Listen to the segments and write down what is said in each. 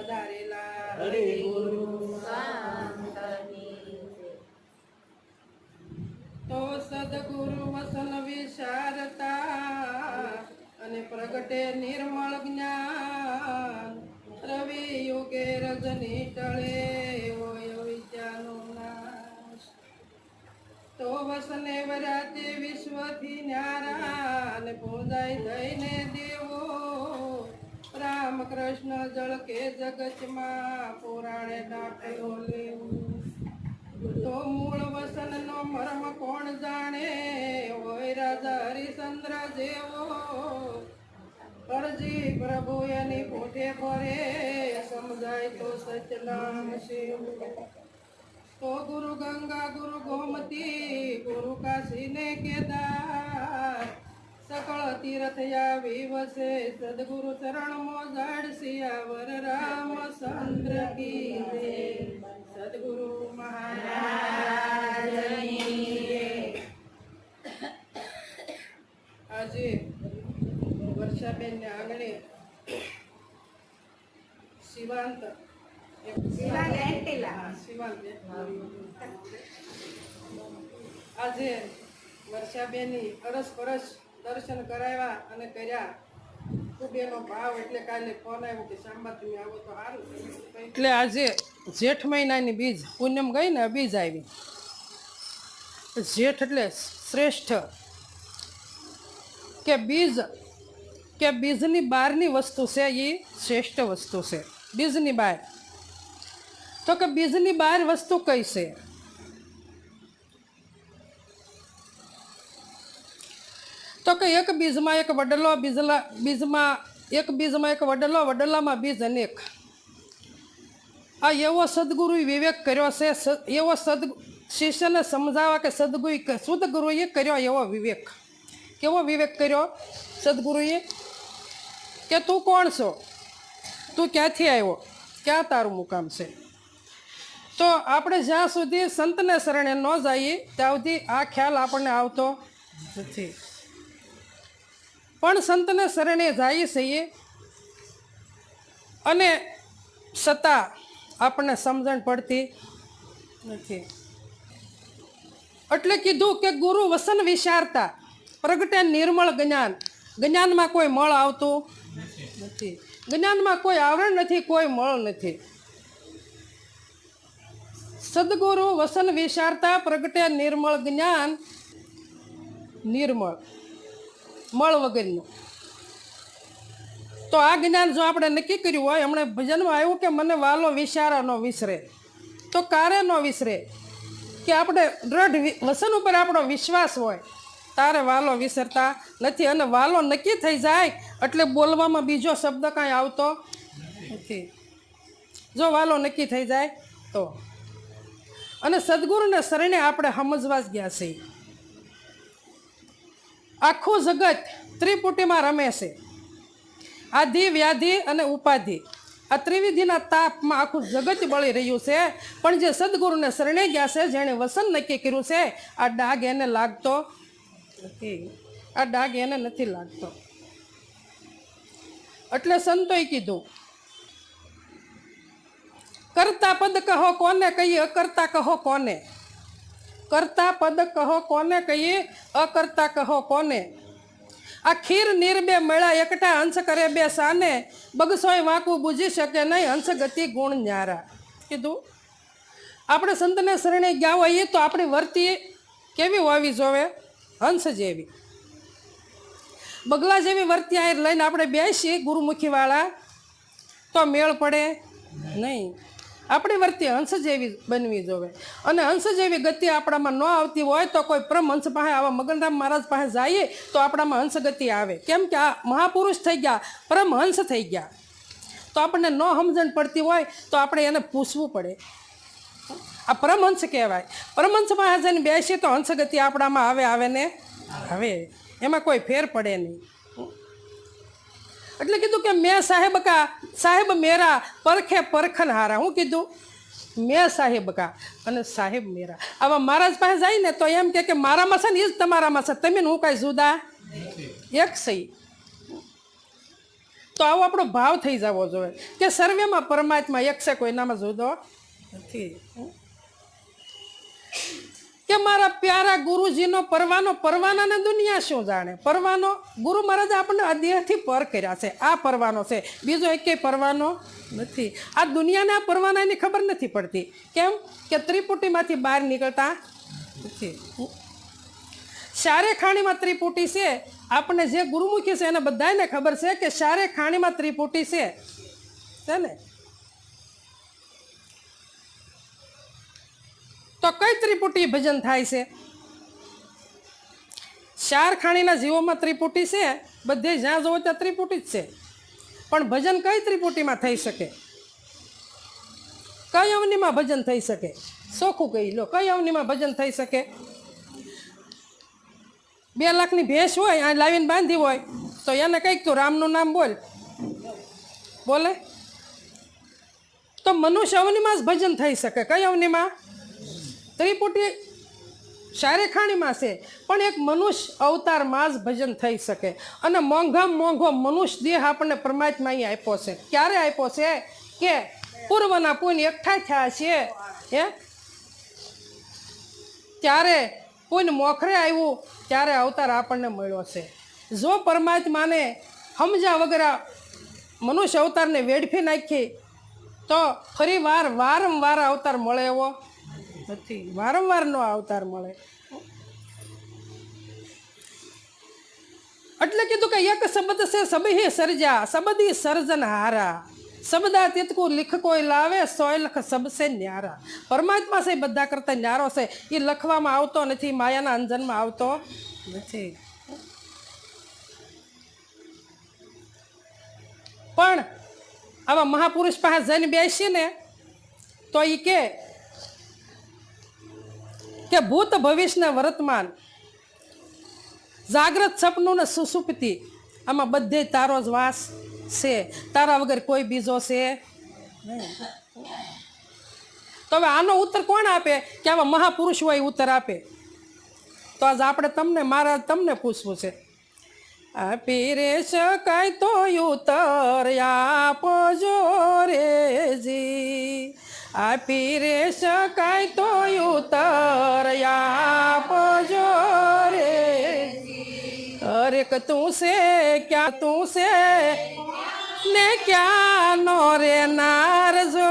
પધારેલા. હરે ગુરુ તો સદગુરુ વસન વિશારતા અને પ્રગટે નિર્મળ જ્ઞાન. રવિ યુગે રજની ટળે હોય વિદ્યાનો નાશ. તો વસને વરાતે વિશ્વથી ન્યારા અને પૂજાય થઈને દેવો. રામકૃષ્ણ જળ કે જગતમાં પુરાણે દાખલો લેવું. તો મૂળ વસન નો મર્મ કોણ જાણે? હોય રાજા હરિચંદ્ર જેવો. અરજી પ્રભુ એની પોતે ભરે, સમજાય તો સચનામ શિવ. તો ગુરુ ગંગા ગુરુ ગોમતી ગુરુ કાશી ને કેદાર સકળ તીર્થયા વિવસે વસે સદગુરુ ચરણ મોજાડ સિયાવર રામચંદ્ર કી સદગુરુ મહારાજ. આજે વર્ષાબેન ને આંગણે શિવાંત આજે વર્ષાબેનની અરસ પરસ દર્શન કરાવ્યા અને કર્યા. એટલે આજે જેઠ મહિનાની બીજ, પૂનમ ગઈ ને બીજ આવી. જેઠ એટલે શ્રેષ્ઠ. કે બીજ, કે બીજની બહારની વસ્તુ છે એ શ્રેષ્ઠ વસ્તુ છે. બીજની બહાર. તો કે બીજની બહાર વસ્તુ કઈ છે? તો કે એક બીજમાં એક વડલો, બીજલા, બીજમાં એક બીજમાં એક વડલો, વડલામાં બીજ અનેક. આ એવો સદગુરુ વિવેક કર્યો છે એવો સદ, શિષ્યને સમજાવવા કે સદગુરુ સદગુરુએ કર્યો એવો વિવેક. કેવો વિવેક કર્યો? સદગુરુએ કે, તું કોણ છો? તું ક્યાંથી આવ્યો? ક્યાં તારું મુકામ છે? તો આપણે જ્યાં સુધી સંતને શરણે ન જઈએ, ત્યાં સુધી આ ખ્યાલ આપણને આવતો નથી. પણ સંતને શરણે જઈએ છીએ અને છતાં આપણને સમજણ પડતી નથી. એટલે કીધું કે ગુરુ વસન વિચારતા, પ્રગટે નિર્મળ જ્ઞાન. જ્ઞાનમાં કોઈ મળ આવતું નથી. જ્ઞાનમાં કોઈ આવરણ નથી, કોઈ મળ નથી. સદગુરુ વસન વિચારતા, પ્રગટે નિર્મળ જ્ઞાન, નિર્મળ. મળ વગરનું. તો આ જ્ઞાન જો આપણે નક્કી કર્યું હોય એમણે ભજનમાં આવ્યું કે મને વાલો વિશારા ન વિસરે. તો કારે ન વિસરે? કે આપણે દ્રઢ વસન ઉપર આપણો વિશ્વાસ હોય, તારે વાલો વિસરતા નથી અને વાલો નક્કી થઈ જાય એટલે બોલવામાં બીજો શબ્દ કાંઈ આવતો નથી. જો વાલો નક્કી થઈ જાય તો. અને સદગુરુને શરણે આપણે સમજવા જ ગયા છીએ. આખું જગત ત્રિપુટીમાં રમે છે. આધિ, વ્યાધિ અને ઉપાધિ. આ ત્રિવિધિના તાપમાં આખું જગત બળી રહ્યું છે. પણ જે સદગુરુને શરણે ગયા છે, જેણે વસન નક્કી કર્યું છે, આ ડાઘ એને લાગતો આ ડાઘ એને નથી લાગતો. એટલે સંતોએ કીધું, કરતા પદ કહો કોને, કહીએ અકર્તા કહો કોને? કરતા પદ કહો કોને કહીએ? અકર્તા કહો કોને? આ ખીર નીર બે મળ્યા, એકટા હંસ કરે બે સાને. બગસોય વાંકું બુજી શકે નહીં, હંસ ગતિ ગુણ ન્યારા. કીધું? આપણે સંતને શરણે ગયા હોઈએ તો આપણી વર્તી કેવી હોવી જોવે? હંસ જેવી. બગલા જેવી વર્તી આ લઈને આપણે બેસીએ ગુરુમુખીવાળા. તો મેળ પડે નહીં. આપણી વર્તી હંસ જેવી બનવી જોવે. અને હંસ જેવી ગતિ આપણામાં ન આવતી હોય તો કોઈ પ્રમહંસ પાસે આવા મગનરામ મહારાજ પાસે જઈએ તો આપણામાં હંસ ગતિ આવે. કેમ કે આ મહાપુરુષ થઈ ગયા પરમહંસ થઈ ગયા. તો આપણને ન સમજણ પડતી હોય તો આપણે એને પૂછવું પડે. આ પરમહંસ કહેવાય. પરમહંસ પાસે બેસીએ તો હંસગતિ આપણામાં આવે આવે ને? હવે એમાં કોઈ ફેર પડે નહીં. એટલે કીધું કે મેં સાહેબ કા, સાહેબ મેરા, પરખે પરખન હારા. હું કીધું, મેં સાહેબ કા અને સાહેબ મેરા. આવા મહારાજ પાસે જાય ને તો એમ કે મારામાં છે ને એ જ તમારામાં છે. તમે હું કાંઈ જુદા? એક સહી. તો આવો આપણો ભાવ થઈ જવો જોઈએ. કે સર્વેમાં પરમાત્મા એક છે, કોઈનામાં જુદો નથી. કે મારા પ્યારા ગુરુજીનો પરવાનો પરવાનાને દુનિયા શું જાણે? પરવાનો, ગુરુ મહારાજ આપણને દેહથી પર કર્યા છે. આ પરવાનો છે. બીજો એકેય પરવાનો નથી. આ દુનિયાને આ પરવાનાની ખબર નથી પડતી. કેમ? કે ત્રિપુટીમાંથી બહાર નીકળતા નથી. શારે ખાણીમાં ત્રિપુટી છે. આપણને જે ગુરુમુખી છે એને બધાને ખબર છે કે શારે ખાણીમાં ત્રિપુટી છે ને? તો કઈ ત્રિપુટી ભજન થાય છે? ચાર ખાણીના જીવોમાં ત્રિપુટી છે, બધે જ્યાં જોવો ત્યાં ત્રિપુટી જ છે. પણ ભજન કઈ ત્રિપુટીમાં થઈ શકે? કઈ અવનીમાં ભજન થઈ શકે? સોખું કહી લો, કઈ અવનીમાં ભજન થઈ શકે? બે લાખની ભેંસ હોય, આ લાવીને બાંધી હોય, તો એને કંઈક તું રામનું નામ બોલ. બોલે? તો મનુષ્ય અવનીમાં જ ભજન થઈ શકે. કઈ અવનીમાં? ત્રિપુટી શારેખાણીમાં છે, પણ એક મનુષ્ય અવતારમાં જ ભજન થઈ શકે. અને મોંઘામાં મોંઘો મનુષ્ય દેહ આપણને પરમાત્મા અહીં આપ્યો છે. ક્યારે આપ્યો છે? કે પૂર્વના પુણ્ય એકઠા થયા છે. હે? ત્યારે પુણ્ય મોખરે આવ્યું, ત્યારે અવતાર આપણને મળ્યો છે. જો પરમાત્માને સમજા વગર મનુષ્ય અવતારને વેડફી નાખી, તો ફરી વાર વારંવાર અવતાર મળે એવો? નથી. વારંવારનો અવતાર મળે. એટલે કીધું કે એક શબ્દ છે સબહી સર્જા સબદી સર્જન હારા. શબ્દા તિતકુ લીખ કોઈ લાવે સોય લખ સબસે ન્યારા. પરમાત્મા છે બધા કરતા ન્યારો છે. એ લખવામાં આવતો નથી, માયાના અંજનમાં આવતો નથી. પણ આવા મહાપુરુષ પાસે જઈને બેસીને તો એ કે કે ભૂત ભવિષ્ય વર્તમાન. જાગ્રત સપનું ને સુસુપ્તિ. આમાં બધે તારો જ વાસ છે. તારા વગર કોઈ બીજો છે તો હવે આનો ઉત્તર કોણ આપે? કે આવા મહાપુરુષ હોય ઉત્તર આપે? તો આજ આપણે તમને, મારા તમને પૂછવું છે. આપી રે શકાય તો ઉત્તર આપજો રેજી આપી રે શકાય તો ઉત્તર આપજો રે. અરે તું છે, ક્યાં તું છે? ને ક્યાં નો રે નારજો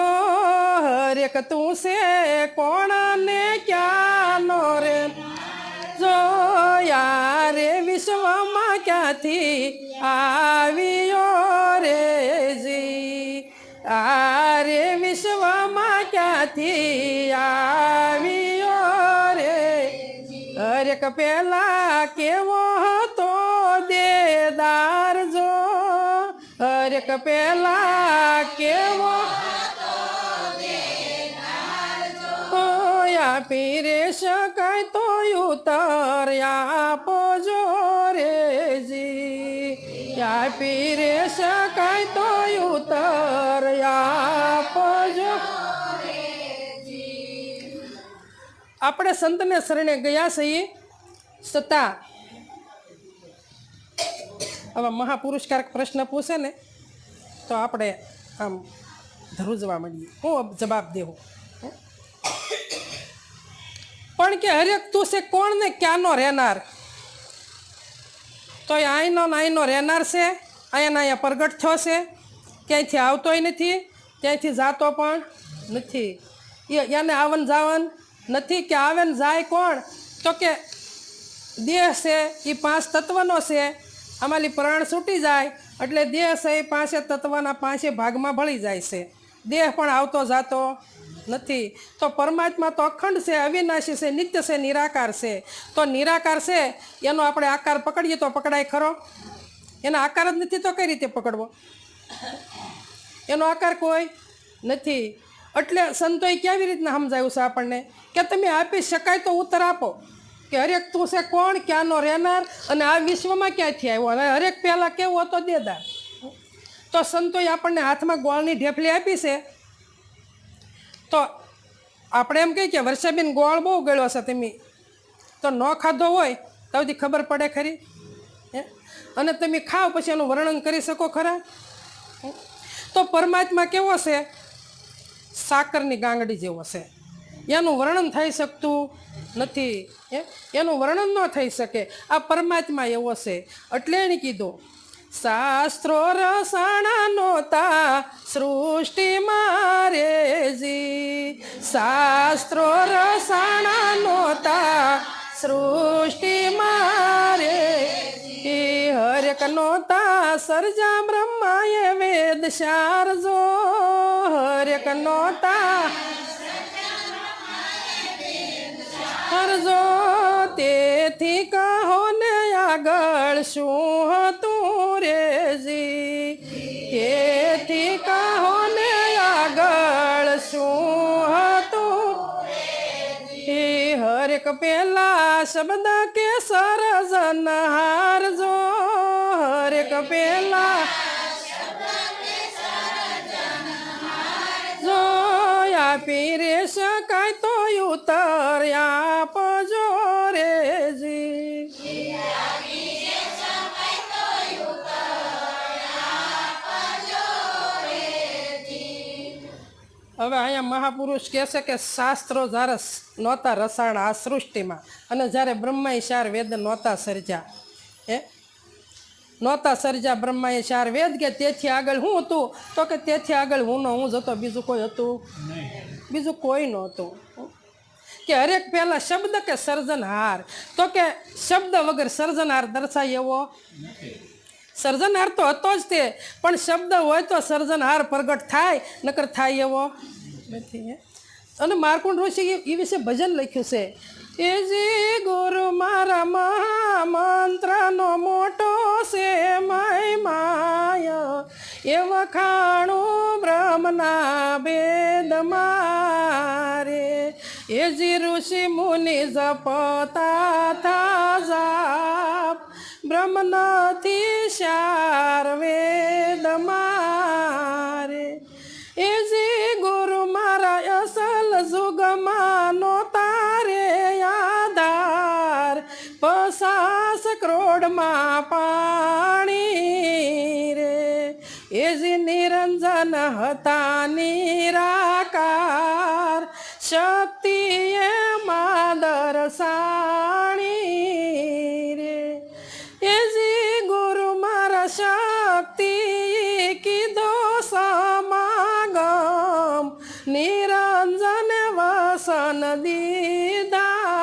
હરેક તું છે, કોણ ને ક્યાં નો રે જો? યારે વિશ્વમાં ક્યાંથી આવ્યો રે ક્યાંથી આવ્યો રે હરેક પેલા કેવો હતો દેદાર જો. હરેક પેલા કેવો ઓયા પીરે શકાય તો ઉતર આપજો રે જી. યા પીરે શકાય તો ઉતર આપણે સંતને શરણે ગયા છીએ છતાં હવે મહાપુરુષકારક પ્રશ્ન પૂછે ને, તો આપણે આમ ધ્રુજવા માંડીએ. હું જવાબ દેવો. પણ કે હરેક તું છે કોણ ને ક્યાંનો રહેનાર? તો એ અહીંનો નાઈનો રહેનાર છે અહીંયાના અહીંયા પ્રગટ થયો છે ક્યાંયથી આવતોય નથી, ક્યાંયથી જાતો પણ નથી. એને આવન જાવન નથી કે આવે જાય કોણ? તો કે દેહ છે એ પાંચ તત્વનો છે. આમાંથી પ્રાણ છૂટી જાય, એટલે દેહ છે એ પાંચે તત્વના પાંચે ભાગમાં ભળી જાય છે. દેહ પણ આવતો જાતો નથી. તો પરમાત્મા તો અખંડ છે, અવિનાશી છે, નિત્ય છે, નિરાકાર છે. તો નિરાકાર છે, એનો આપણે આકાર પકડીએ તો પકડાય ખરો? એનો આકાર જ નથી તો કઈ રીતે પકડવો? એનો આકાર કોઈ નથી. એટલે સંતોએ કેવી રીતના સમજાવ્યું છે આપણને? કે તમે આપી શકાય તો ઉત્તર આપો. કે હરેક તું છે કોણ, ક્યાંનો રહેનાર અને આ વિશ્વમાં ક્યાંથી આવ્યો? અને હરેક પહેલાં કેવો હતો દેદાર? તો સંતોએ આપણને હાથમાં ગોળની ઢેફલી આપી છે. તો આપણે એમ કહીએ કે વર્ષાબેન ગોળ બહુ ગળ્યો છે તમે. તો ન ખાધો હોય, તો બધી ખબર પડે ખરી. હે? અને તમે ખાઓ પછી એનું વર્ણન કરી શકો ખરા. તો પરમાત્મા કેવો છે? સાકરની ગાંગડી જેવો છે. એનું વર્ણન થઈ શકતું નથી. એનું વર્ણન ન થઈ શકે. આ પરમાત્મા એવો છે. એટલે એને કીધું, શાસ્ત્રો રસાણા નોતા સૃષ્ટિ મારે જી. શાસ્ત્રો રસાણા નોતા સૃષ્ટિ મારે હરેક નોતા સર્જા બ્રહ્માએ વેદ શારજો. હરેક નોતા હરજો. તેથી કહો ને આગળ શું હતું રેજી? તેથી કહો ને આગળ શું હતું હે હરેક પેલા શબ્દ કે સરજન હારજો. હરેક પેલા જોયા પીરે શકાય પજો રેજી હવે અહીંયા મહાપુરુષ કહે છે કે શાસ્ત્રો જ્યારે નહોતા રસાયણ આ સૃષ્ટિમાં અને જ્યારે બ્રહ્માએ ચાર વેદ નહોતા સર્જા હે? નહોતા સર્જા બ્રહ્માએ ચાર વેદ કે તેથી આગળ હું હતું? તો કે તેથી આગળ હું ન હું જતો બીજું કોઈ હતું? બીજું કોઈ નહોતું. કે હરેક પહેલાં શબ્દ કે સર્જનહાર? તો કે શબ્દ વગર સર્જનહાર દર્શાય એવો? સર્જનહાર તો હતો જ તે, પણ શબ્દ હોય તો સર્જનહાર પ્રગટ થાય, નકર થાય એવો? નથી અને માર્કુંડ ઋષિ એ વિશે ભજન લખ્યું છે. એ જે ગુરુ મારા મહામંત્રનો મોટો છે, માય એ વખાણું બ્રહ્મના વેદ મારે એ જે ઋષિ મુનિ જપતા થા જાપ બ્રહ્મ નથી શાર વેદ મારે એ જે ગુરુ મારા અસલ જુગમાં નો તારે આધાર પસાસ ક્રોડમાં પાણી રે એ જે નિરંજન હતા નિરાકાર શક્તિ એમાં દર્શાણી રે એ જી ગુરુ મારા શક્તિ કીધો સમાગમ, નિરંજન વસન દીદા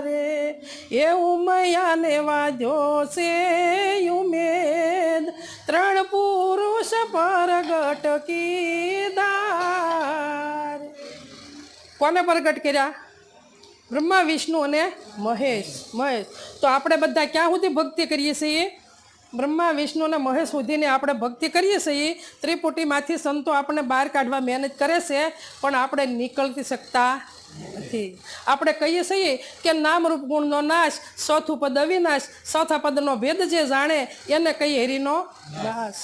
રે એવું મયાને વાજો છે ઉમેદ, ત્રણ પુરુષ પર ગટકી રે. કોને પ્રગટ કર્યા? બ્રહ્મા, વિષ્ણુ અને મહેશ. મહેશ. તો આપણે બધા ક્યાં સુધી ભક્તિ કરીએ છીએ? બ્રહ્મા, વિષ્ણુ અને મહેશ સુધીને આપણે ભક્તિ કરીએ છીએ? ત્રિપુટીમાંથી સંતો આપણને બહાર કાઢવા મહેનત કરે છે, પણ આપણે નીકળતી શકતા નથી. આપણે કહીએ છીએ કે નામરૂપ ગુણનો નાશ ચોથું પદ અવિનાશ ચોથા પદનો ભેદ જે જાણે એને કહીએ હરિનો દાસ.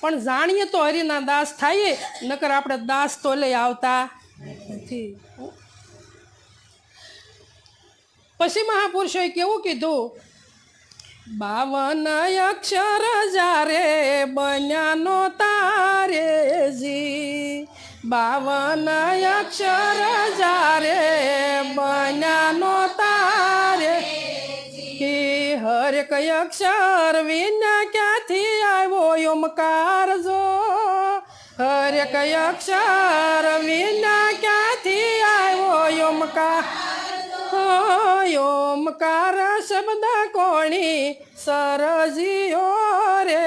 પણ જાણીએ તો હરિના દાસ થાય, નકર આપણે દાસ તો લઈ આવતા નથી. પછી મહાપુરુષોએ કેવું કીધું? બાવન અક્ષર જારે બન્યાનો તારે જી. બાવન અક્ષર જારે બન્યાનો તારે હે હરેક અક્ષર વિના ક્યાંથી આવ્યો? ઓમકાર જો. હરેક અક્ષર વિના ક્યાંથી આવ્યો? ઓમકાર ઓમકાર શબ્દ કોણી સરજીઓ રે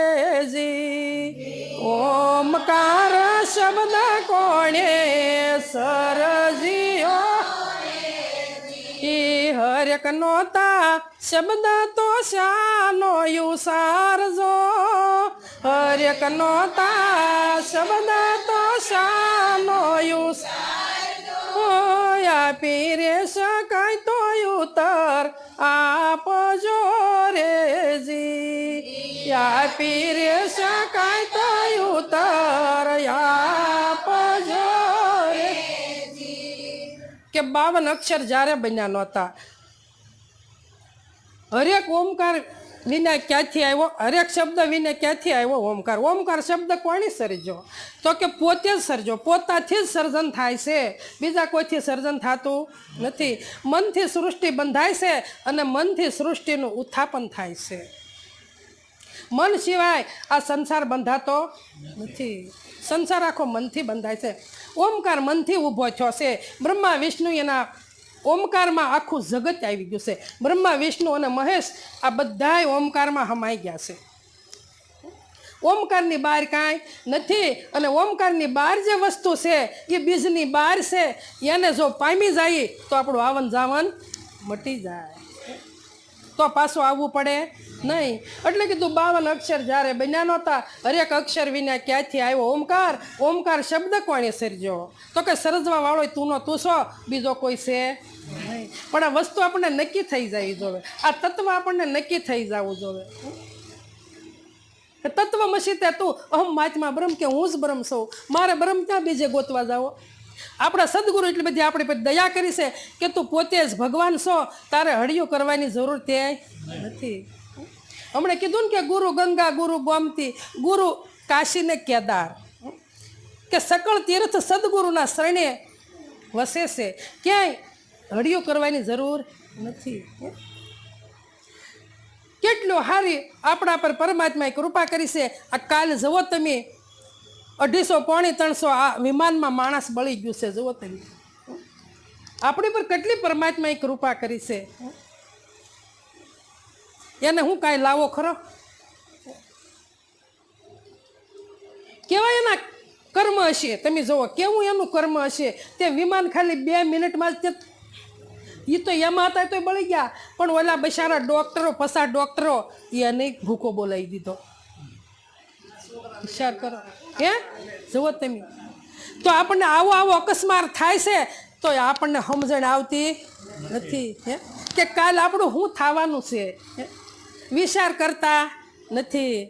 જી. ઓમકાર શબ્દ કોણે સરજીઓ હરેક નોતા શબ્દ તો શાનો યુસારજો હરેક નોતા શબ્દ તો શાનો યુસ હોયા પીરે શકાય તો ઉતર આપજો રેજી યા પીરે શકાય બાવન અક્ષર જ્યારે બન્યા નહોતા. હરેક ઓમકાર વિના ક્યાંથી આવ્યો? હરેક શબ્દ વિના ક્યાંથી આવ્યો? ઓમકાર. ઓમકાર શબ્દ કોણે સર્જો તો કે પોતે જ સર્જો પોતાથી જ સર્જન થાય છે. બીજા કોઈથી સર્જન થતું નથી. મનથી સૃષ્ટિ બંધાય છે અને મનથી સૃષ્ટિનું ઉત્થાપન થાય છે. મન સિવાય આ સંસાર બંધાતો નથી. સંસાર આખો મનથી બંધાય છે. ઓમકાર મનથી ઊભો થયો છે. બ્રહ્મા, વિષ્ણુ એના ઓમકારમાં આખું જગત આવી ગયું છે. બ્રહ્મા, વિષ્ણુ અને મહેશ આ બધાય ઓમકારમાં હમાઈ ગયા છે. ઓમકારની બહાર કાંઈ નથી અને ઓમકારની બહાર જે વસ્તુ છે, એ બીજની બહાર છે. એને જો પામી જાય તો આપણું આવન જાવન મટી જાય. તો પાછું આવવું પડે? નહીં. એટલે કીધું બાવન અક્ષર જ્યારે બન્યા નહોતા, હરેક અક્ષર વિના ક્યાંથી આવ્યો? ઓમકાર? ઓમકાર શબ્દ કોણે સર્જો તો કે સર્જવા વાળો તું નો તું છો? બીજો કોઈ છે? પણ આ વસ્તુ આપણને નક્કી થઈ જવી જોવે. આ તત્વ આપણને નક્કી થઈ જવું જોવે. તત્વ મસીતે તું, અહમ માચમાં બ્રહ્મ કે હું જ બ્રહ્મ છું? મારે બ્રહ્મ ત્યાં બીજે ગોતવા જાવો? આપણા સદગુરુ એટલી બધી આપણી પર દયા કરી છે કે તું પોતે જ ભગવાન છો, તારે હળિયું કરવાની જરૂર તે નથી. હમણે કીધું ને કે ગુરુ ગંગા, ગુરુ ગોમતી, ગુરુ કાશી ને કેદાર. કે સકળ તીર્થ સદગુરુના શરણે વસે છે. ક્યાંય હળિયું કરવાની જરૂર નથી. કેટલું હારી આપણા પર પરમાત્માએ કૃપા કરી છે. આ કાલ જવો તમે. અઢીસો પોણી ત્રણસો આ વિમાનમાં માણસ બળી ગયું છે, જુઓ તમે. આપણી પર કેટલી પરમાત્માએ કૃપા કરી છે. એને હું કાંઈ લાવો ખરો? કેવા એના કર્મ હશે? તમે જુઓ, કેવું એનું કર્મ હશે? તે વિમાન ખાલી બે મિનિટમાં તે એ તો એમાં હતા તો બળી ગયા. પણ ઓલા બિચારા ડોક્ટરો, પસાર ડોક્ટરો એને ભૂકો બોલાવી દીધો. વિચાર કરો. હે? જુઓ તમે. તો આપણને આવો આવો અકસ્માત થાય છે તો આપણને સમજણ આવતી નથી, હે? કે કાલ આપણું શું થવાનું છે? વિચાર કરતા નથી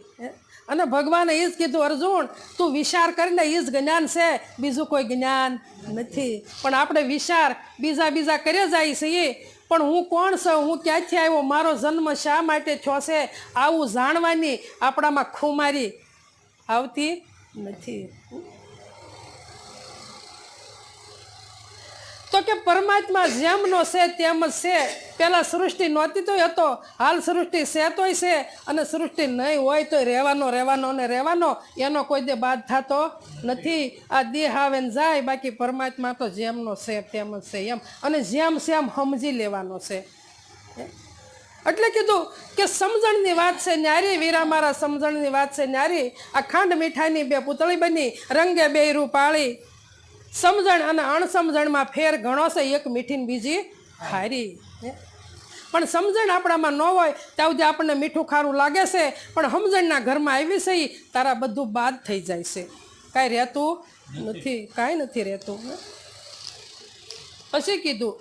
અને ભગવાને એ જ કીધું, અર્જુન, તું વિચાર કરીને એ જ જ્ઞાન છે, બીજું કોઈ જ્ઞાન નથી. પણ આપણે વિચાર બીજા બીજા કરે જાય છીએ, પણ હું કોણ છું, હું ક્યાંથી આવ્યો, મારો જન્મ શા માટે થયો છે, આવું જાણવાની આપણામાં ખુમારી આવતી નથી. તો કે પરમાત્મા જેમનો છે તેમ જ છે. પહેલાં સૃષ્ટિ નહોતી તોય હતો, હાલ સૃષ્ટિ છે તોય છે અને સૃષ્ટિ નહીં હોય તોય રહેવાનો રહેવાનો ને રહેવાનો, એનો કોઈ દે બાદ થતો નથી. આ દેહ આવે ને જાય, બાકી પરમાત્મા તો જેમનો છે તેમ જ છે એમ. અને જેમ છે એમ સમજી લેવાનો છે. એટલે કીધું કે સમજણની વાત છે ન્યારી, વીરા મારા સમજણની વાત છે ન્યારી. આ ખાંડ મીઠાઈની બે પૂતળી બની, રંગે બે રૂપાળી સમજણ અને અણસમજણમાં ફેર ઘણો છે, એક મીઠીને બીજી ખારી હે? પણ સમજણ આપણામાં ન હોય, ત્યાં સુધી આપણને મીઠું ખારું લાગે છે. પણ સમજણના ઘરમાં આવી છે તારા બધું બાદ થઈ જાય છે. કાંઈ રહેતું નથી, કાંઈ નથી રહેતું. પછી કીધું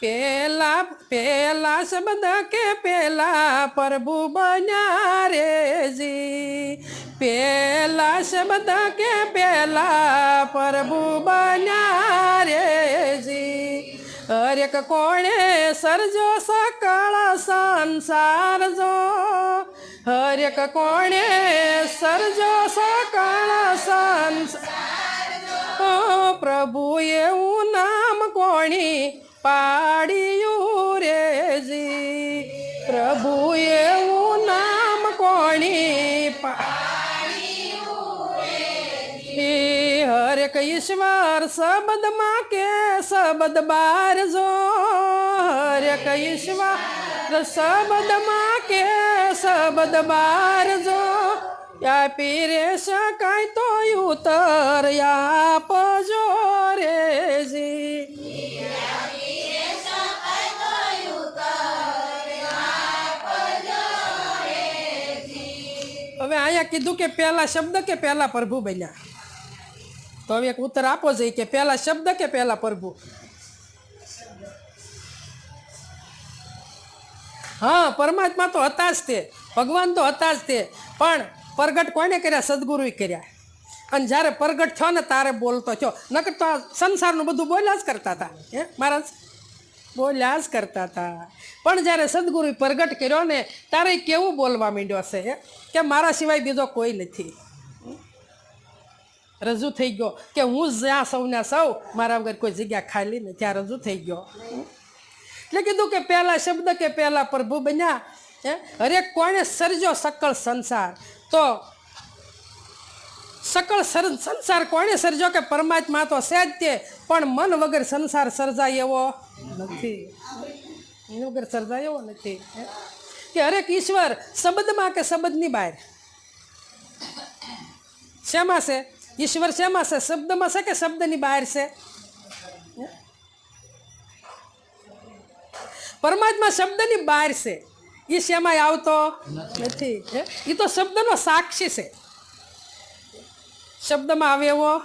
પેલા પેલા શબ્દ કે પેલા પ્રભુ બન્યા રે જી. પેલા શબ્દ કે પેલા પ્રભુ બન્યા રે જી. હરેક કોણે સર્જો સકળ સંસાર જો. હરેક કોણે સર્જો સકળ સંસાર પ્રભુ, એવું નામ કોણી પાડ્યું રે જી. પ્રભુ એવું નામ કોણી હરેક ઈશ્વર શબ્દમાં કે શબ્દ બાર જો. હરેક ઈશ્વર શબ્દમાં કે શબ્દ બાર જો. આપી રે શકાય તો ઉતર આપજો રે. અહીંયા કીધું કે પહેલા શબ્દ કે પહેલા પ્રભુ બન્યા. તો હવે એક ઉત્તર આપો જોઈએ કે પહેલા શબ્દ કે પહેલા પ્રભુ? હા, પરમાત્મા તો હતા જ તે. ભગવાન તો હતા જ તે. પણ પ્રગટ કોને કર્યા? સદગુરુએ કર્યા. અને જ્યારે પ્રગટ થયો ને તારે બોલતો થયો. નકર તો આ સંસારનું બધું બોલ્યા જ કરતા હતા. હે, મહારાજ? બોલ્યા જ કરતા હતા પણ જ્યારે સદગુરુએ પ્રગટ કર્યો ને ત્યારે કેવું બોલવા માંડ્યો છે કે મારા સિવાય બીજો કોઈ નથી. રજૂ થઈ ગયો કે હું જ્યાં સૌના સૌ, મારા વગર કોઈ જગ્યા ખાલી નથી. ત્યાં રજૂ થઈ ગયો. એટલે કીધું કે પહેલા શબ્દ કે પહેલા પ્રભુ બન્યા, હે? હરેક કોણે સર્જો સકળ સંસાર. તો સકળ સર- સંસાર કોણે સર્જો કે પરમાત્મા તો છે જ તે. પણ મન વગર સંસાર સર્જાય એવો નથી. મન વગર સર્જાય એવો નથી. કે હરેક ઈશ્વર શબ્દમાં કે શબ્દની બહાર? શેમાં છે? ઈશ્વર શેમાં છે? શબ્દમાં છે કે શબ્દની બહાર છે? પરમાત્મા શબ્દની બહાર છે. એ શેમાંય આવતો નથી. એ તો શબ્દનો સાક્ષી છે. શબ્દમાં આવે એવો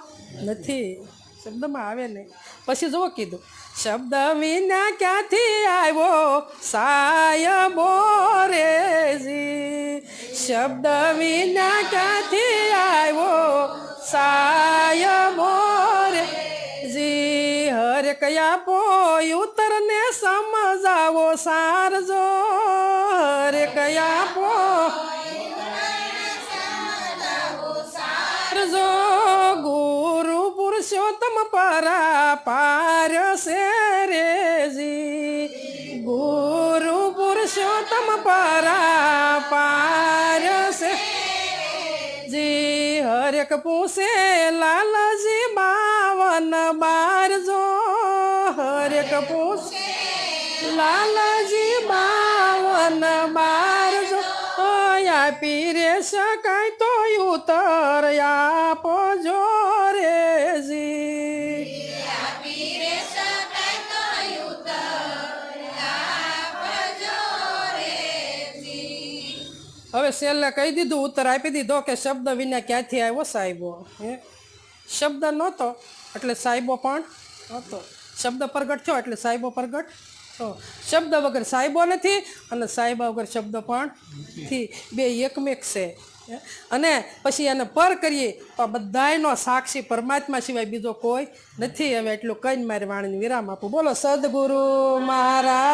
નથી. શબ્દમાં આવે નહીં. પછી જુઓ કીધું, શબ્દ વિના ક્યાંથી આવ્યો સાય બોરેજી શબ્દ વિના ક્યાંથી આવ્યો સાય રે જી હરે કયા પોય ઉતરને સમજાવો સારજો. હરે કયા પો પુરુષોત્તમ પરા પાર છે રેજી ગુરુ પુરુષોત્તમ પરા પાર છે જી હરેક પૂછે લાલજી બાવન બાર જો. હરેક પૂછે લાલજી બાવન બાર જો. અયા પીરે શકાય તો ઉતર છેલ્લે કહી દીધું, ઉત્તર આપી દીધો કે શબ્દ વિના ક્યાંથી આવ્યો? સાહેબો, હે? શબ્દ નહોતો, એટલે સાહેબો પણ હતો શબ્દ પ્રગટ થયો, એટલે સાહેબો પ્રગટ થયો. શબ્દ વગર સાહેબો નથી અને સાહેબા વગર શબ્દ પણ નથી. બે એકમેક છે? અને પછી એને પર કરીએ, તો બધાયનો સાક્ષી પરમાત્મા સિવાય બીજો કોઈ નથી. હવે એટલું કહીને મારી વાણીને વિરામ આપું. બોલો, સદગુરુ મહારાજની